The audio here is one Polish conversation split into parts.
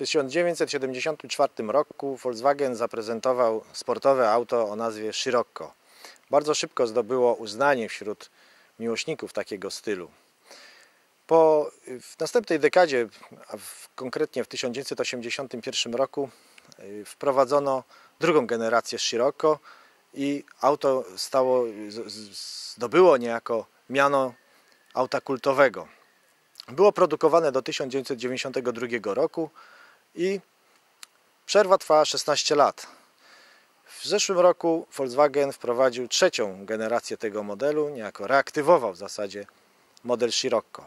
1974 roku Volkswagen zaprezentował sportowe auto o nazwie Scirocco. Bardzo szybko zdobyło uznanie wśród miłośników takiego stylu. Po w następnej dekadzie, a w, konkretnie w 1981 roku, y, wprowadzono drugą generację Scirocco i auto stało, zdobyło niejako miano auta kultowego. Było produkowane do 1992 roku i przerwa trwała 16 lat. W zeszłym roku Volkswagen wprowadził trzecią generację tego modelu, niejako reaktywował w zasadzie model Scirocco.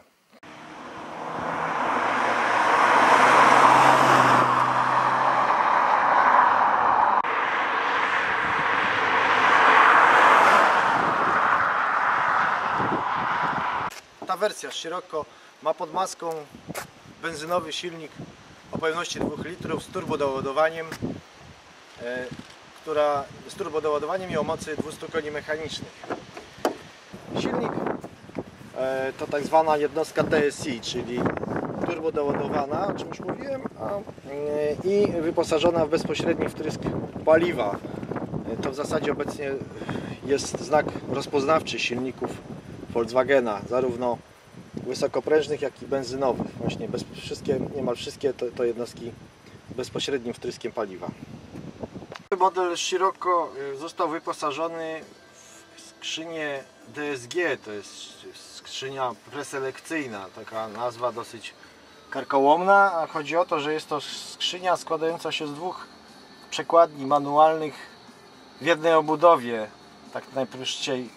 Ta wersja Scirocco ma pod maską benzynowy silnik o pojemności 2 litrów z turbodoładowaniem, e, która z turbodoładowaniem i o mocy 200 koni mechanicznych. Silnik e, to tak zwana jednostka TSI, czyli turbodoładowana, o czym już mówiłem, a, e, i wyposażona w bezpośredni wtrysk paliwa. To w zasadzie obecnie jest znak rozpoznawczy silników Volkswagena, zarówno wysokoprężnych, jak i benzynowych. Właśnie bez, wszystkie, niemal wszystkie to, to jednostki bezpośrednim wtryskiem paliwa. Model Scirocco y, został wyposażony w skrzynię DSG, to jest skrzynia preselekcyjna, taka nazwa dosyć karkołomna, a chodzi o to, że jest to skrzynia składająca się z dwóch przekładni manualnych w jednej obudowie, tak najprościej y,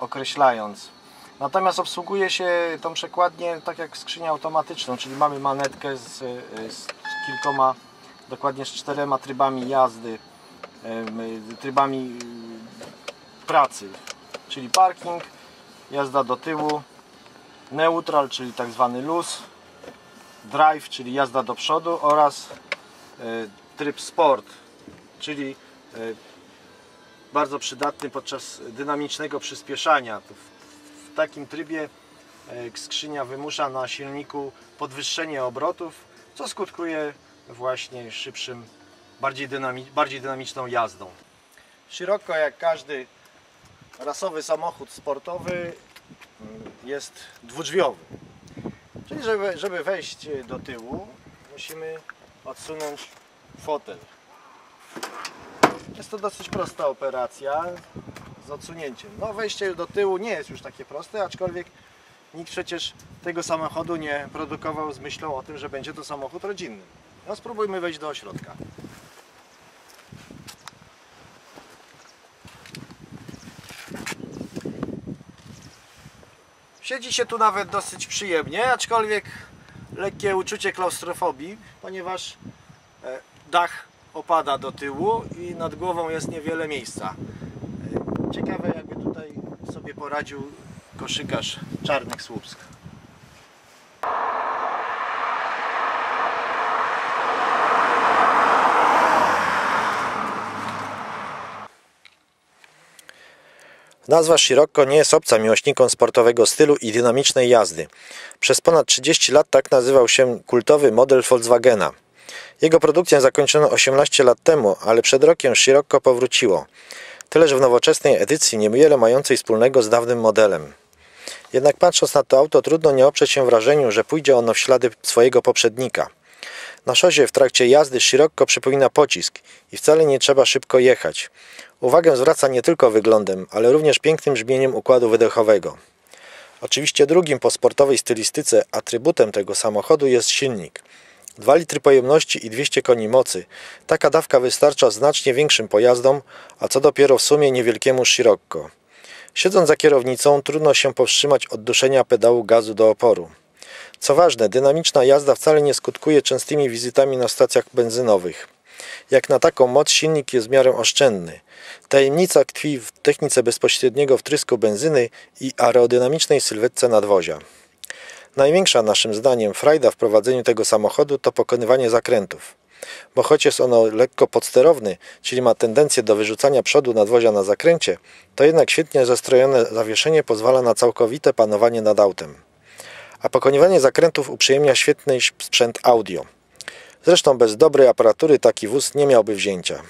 określając. Natomiast obsługuje się tą przekładnię tak jak skrzynię automatyczną, czyli mamy manetkę z, z kilkoma, dokładnie z czterema trybami jazdy, trybami y, pracy, czyli parking, jazda do tyłu, neutral, czyli tak zwany luz, drive, czyli jazda do przodu oraz y, tryb sport, czyli y, bardzo przydatny podczas dynamicznego przyspieszania. Takim trybie e, skrzynia wymusza na silniku podwyższenie obrotów, co skutkuje właśnie szybszym, bardziej, dynami, bardziej dynamiczną jazdą. Scirocco, jak każdy rasowy samochód sportowy, mm, jest dwudrzwiowy. Czyli żeby, żeby wejść do tyłu, musimy odsunąć fotel. Jest to dosyć prosta operacja z odsunięciem. No wejście do tyłu nie jest już takie proste, aczkolwiek nikt przecież tego samochodu nie produkował z myślą o tym, że będzie to samochód rodzinny. No spróbujmy wejść do ośrodka. Siedzi się tu nawet dosyć przyjemnie, aczkolwiek lekkie uczucie klaustrofobii, ponieważ e, dach opada do tyłu i nad głową jest niewiele miejsca. Ciekawe jakby tutaj sobie poradził koszykarz Czarnych Słupsk. Nazwa Scirocco nie jest obca miłośnikom sportowego stylu i dynamicznej jazdy. Przez ponad 30 lat tak nazywał się kultowy model Volkswagena. Jego produkcję zakończono 18 lat temu, ale przed rokiem Scirocco powróciło. Tyle, że w nowoczesnej edycji niewiele mającej wspólnego z dawnym modelem. Jednak patrząc na to auto trudno nie oprzeć się wrażeniu, że pójdzie ono w ślady swojego poprzednika. Na szosie w trakcie jazdy Scirocco przypomina pocisk i wcale nie trzeba szybko jechać. Uwagę zwraca nie tylko wyglądem, ale również pięknym brzmieniem układu wydechowego. Oczywiście drugim po sportowej stylistyce atrybutem tego samochodu jest silnik. 2 litry pojemności i 200 koni mocy. Taka dawka wystarcza znacznie większym pojazdom, a co dopiero w sumie niewielkiemu Scirocco. Siedząc za kierownicą trudno się powstrzymać od duszenia pedału gazu do oporu. Co ważne, dynamiczna jazda wcale nie skutkuje częstymi wizytami na stacjach benzynowych. Jak na taką moc silnik jest w miarę oszczędny. Tajemnica tkwi w technice bezpośredniego wtrysku benzyny i aerodynamicznej sylwetce nadwozia. Największa naszym zdaniem frajda w prowadzeniu tego samochodu to pokonywanie zakrętów. Bo choć jest ono lekko podsterowny, czyli ma tendencję do wyrzucania przodu nadwozia na zakręcie, to jednak świetnie zestrojone zawieszenie pozwala na całkowite panowanie nad autem. A pokonywanie zakrętów uprzyjemnia świetny sprzęt audio. Zresztą bez dobrej aparatury taki wóz nie miałby wzięcia.